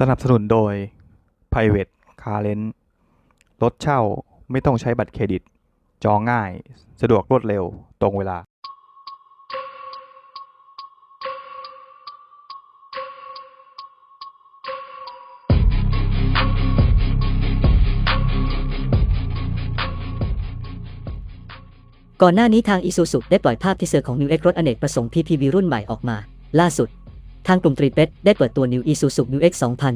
สนับสนุนโดย Private Car Rent รถเช่าไม่ต้องใช้บัตรเครดิต จองง่าย สะดวกรวดเร็ว ตรงเวลา ก่อนหน้านี้ทาง Isuzu ได้ปล่อยภาพที่เซอร์ของ New X รถอเนกประสงค์ PPV รุ่นใหม่ออกมา ล่าสุด ทางกลุ่มตรีเป็ดได้เปิดตัว New Isuzu New X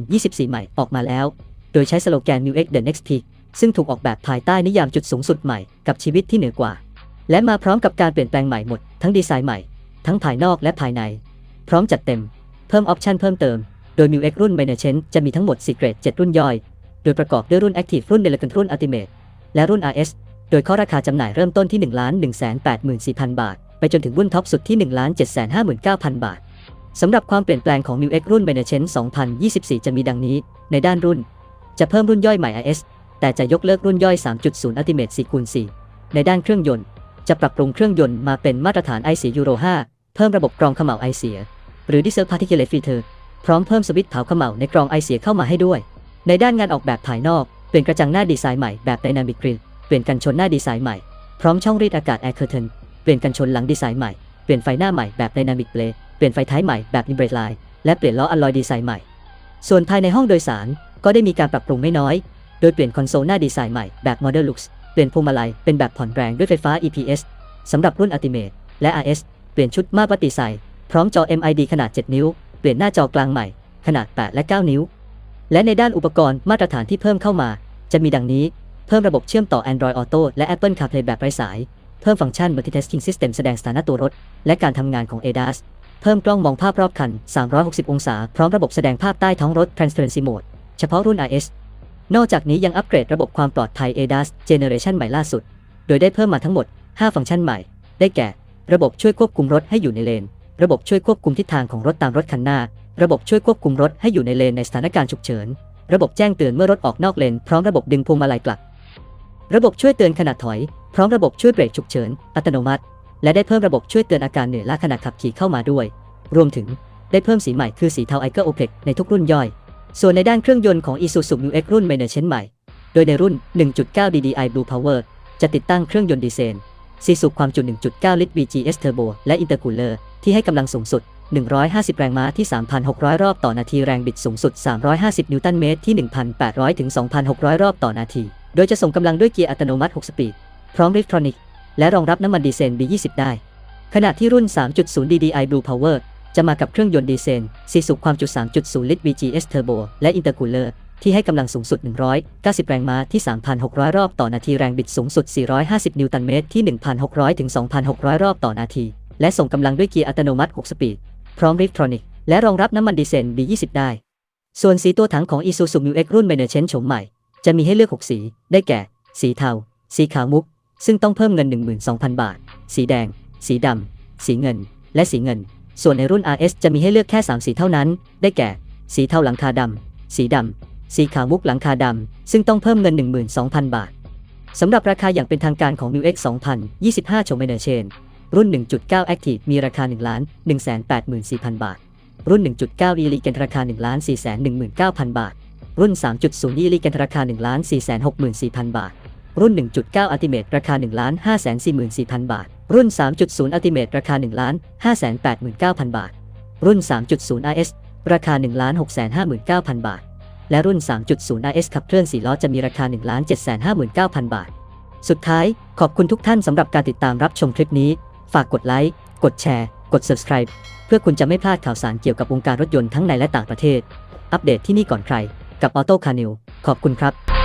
2024 ใหม่ออกมาแล้ว โดยใช้สโลแกน New X The Next Peak ซึ่งถูกออกแบบภายใต้นิยามจุดสูงสุดใหม่กับชีวิตที่เหนือกว่า และมาพร้อมกับการเปลี่ยนแปลงใหม่หมด ทั้งดีไซน์ใหม่ ทั้งภายนอกและภายใน พร้อมจัดเต็ม เพิ่มออปชันเพิ่มเติม โดย New X รุ่น m a n a g e n จะมีทั้งหมด4เกรด7 รุ่นย่อย โดยประกอบด้วยรุ่น Active รุ่น Elegant รุ่น Ultimate และรุ่น RS โดยข้อราคาจำหน่ายเริ่มต้นที่ 1 1 8 4 0 0 0 บาท ไปจนถึงรุ่นท็อปสุดที่ 1 7 5 9 0 0 0 บาท สำหรับความเปลี่ยนแปลงของ New X รุ่น m a n a g e n 2024 จะมีดังนี้ ในด้านรุ่น จะเพิ่มรุ่นย่อยใหม่ RS แต่จะยกเลิกรุ่นย่อย 3.0 Ultimate 4 คูณ4ในด้านเครื่องยนต์ จะปรับปรุงเครื่องยนต์มาเป็นมาตรฐาน i4 Euro 5 เพิ่มระบบกรองเขม่าไอเสีย หรือ Diesel Particulate Filter พร้อมเพิ่มสวิตช์เผาเขม่าในกรองไอเสียเข้ามาให้ด้วย ในด้านงานออกแบบภายนอก เปลี่ยนกระจังหน้าดีไซน์ใหม่แบบ Dynamic Grille เปลี่ยนกันชนหน้าดีไซน์ใหม่ พร้อมช่องรีดอากาศ Air Curtain เปลี่ยนกันชนหลังดีไซน์ใหม่ เปลี่ยนไฟหน้าใหม่แบบ Dynamic Play เเปลี่ยนไฟท้ายใหม่แบบ Nimbrate Line และเปลี่ยนล้อ Alloy ดีไซน์ใหม่ ส่วนภายในห้องโดยสารก็ได้มีการปรับปรุงไม่น้อย โดยเปลี่ยนคอนโซลหน้าดีไซน์ใหม่แบบ Model Lux เปลี่ยนพวงมาลัยเป็นแบบผ่อนแรงด้วยไฟฟ้า EPS สำหรับรุ่น Ultimate และ RS เปลี่ยนชุดมาตรวัดดีไซน์พร้อมจอ MID ขนาด 7 นิ้ว เปลี่ยนหน้าจอกลางใหม่ ขนาด 8 และ 9 นิ้ว และในด้านอุปกรณ์มาตรฐานที่เพิ่มเข้ามา จะมีดังนี้ เพิ่มระบบเชื่อมต่อ Android Auto และ Apple CarPlay แบบไร้สาย เพิ่มฟังก์ชัน Multitasking System แสดงสถานะตัวรถ และการทำงานของ ADAS เพิ่มกล้องมองภาพรอบคัน 360 องศา พร้อมระบบแสดงภาพใต้ท้องรถ Transparency Mode เฉพาะรุ่น RS นอกจากนี้ยังอัปเกรดระบบความปลอดภัย ADAS Generation ใหม่ล่าสุด โดยได้เพิ่มมาทั้งหมด 5 ฟังก์ชันใหม่ ได้แก่ ระบบช่วยควบคุมรถให้อยู่ในเลน ระบบช่วยควบคุมทิศทางของรถตามรถคันหน้า ระบบช่วยควบคุมรถให้อยู่ในเลนในสถานการณ์ฉุกเฉิน ระบบแจ้งเตือนเมื่อรถออกนอกเลน พร้อมระบบดึงพวงมาลัยกลับ ระบบช่วยเตือนขณะถอย พร้อมระบบช่วยเบรกฉุกเฉิน อัตโนมัติ และได้เพิ่มระบบช่วยเตือนอาการเหนื่อยล้าขณะขับขี่เข้ามาด้วย รวมถึงได้เพิ่มสีใหม่คือสีเทาไอเกอร์โอเพกในทุกรุ่นย่อย ส่วนในด้านเครื่องยนต์ของ Isuzu Mu X รุ่น m a n a g e n ใหม่ โดยในรุ่น 1.9 DDI Blue Power จะติดตั้งเครื่องยนต์ดีเซลซีสูบความจุ 1.9 ลิตร VGS Turbo และ Intercooler ที่ให้กำลังสูงสุด 150 แรงม้าที่ 3,600 รอบต่อนาทีแรงบิดสูงสุด 350 นิวตันเมตรที่ 1,800 ถึง 2,600 รอบต่อนาที โดยจะส่งกำลังด้วยเกียร์อัตโนมัติ 6 สปีด พร้อม Riftronic และรองรับน้ำมันดีเซล B20 ได้ ขณะที่รุ่น 3.0 DDI Blue Power จะมากับเครื่องยนต์ดีเซลซีสูบความจุ 3.0 ลิตร VGS Turbo และ Intercooler ที่ให้กำลังสูงสุด 190 แรงม้าที่ 3,600 รอบต่อนาที แรงบิดสูงสุด 450 นิวตันเมตรที่ 1,600 ถึง 2,600 รอบต่อนาที และส่งกำลังด้วยเกียร์อัตโนมัติ 6 สปีด พร้อม Riftronic และรองรับน้ำมันดีเซล B20 ได้ ส่วนสีตัวถังของ Isuzu Mu X รุ่น m a n a g e n โฉมใหม่ จะมีให้เลือก 6 สี ได้แก่ สีเทา สีขาวมุก ซึ่งต้องเพิ่มเงิน 12,000 บาท สีแดง สีดำ สีเงิน และสีเงิน ส่วนในรุ่น RS จะมีให้เลือกแค่ 3 สีเท่านั้น ได้แก่ สีเทาหลังคาดำ สีดำ สีขาวมุกหลังคาดำ ซึ่งต้องเพิ่มเงิน 12,000 บาท สำหรับราคาอย่างเป็นทางการของ Mu X 2025โฉม m a n a g e n รุ่น 1.9 Active มีราคา 1 1 8 4 0 0 0 บาท รุ่น 1.9 e l e g a n t ราคา 1 4 1 9 0 0 0 บาท รุ่น 3.0 e l e g a n t ราคา 1 4 6 4 0 0 0 บาท รุ่น 1.9 Ultimate ราคา 1 5 4 4 0 0 0 บาท รุ่น 3.0 Ultimate ราคา 1 5 8 9 0 0 0 บาท รุ่น 3.0 RS ราคา 1 6 5 9 0 0 0 บาท และรุ่น 3.0 RS ขับเคลื่อน 4 ล้อจะมีราคา 1 7 5 9 0 0 0 บาท สุดท้ายขอบคุณทุกท่านสำหรับการติดตามรับชมคลิปนี้ ฝากกดไลค์ กดแชร์ กด subscribe เพื่อคุณจะไม่พลาดข่าวสารเกี่ยวกับวงการรถยนต์ทั้งในและต่างประเทศ อัปเดตที่นี่ก่อนใคร กับ Auto c a n i l ขอบคุณครับ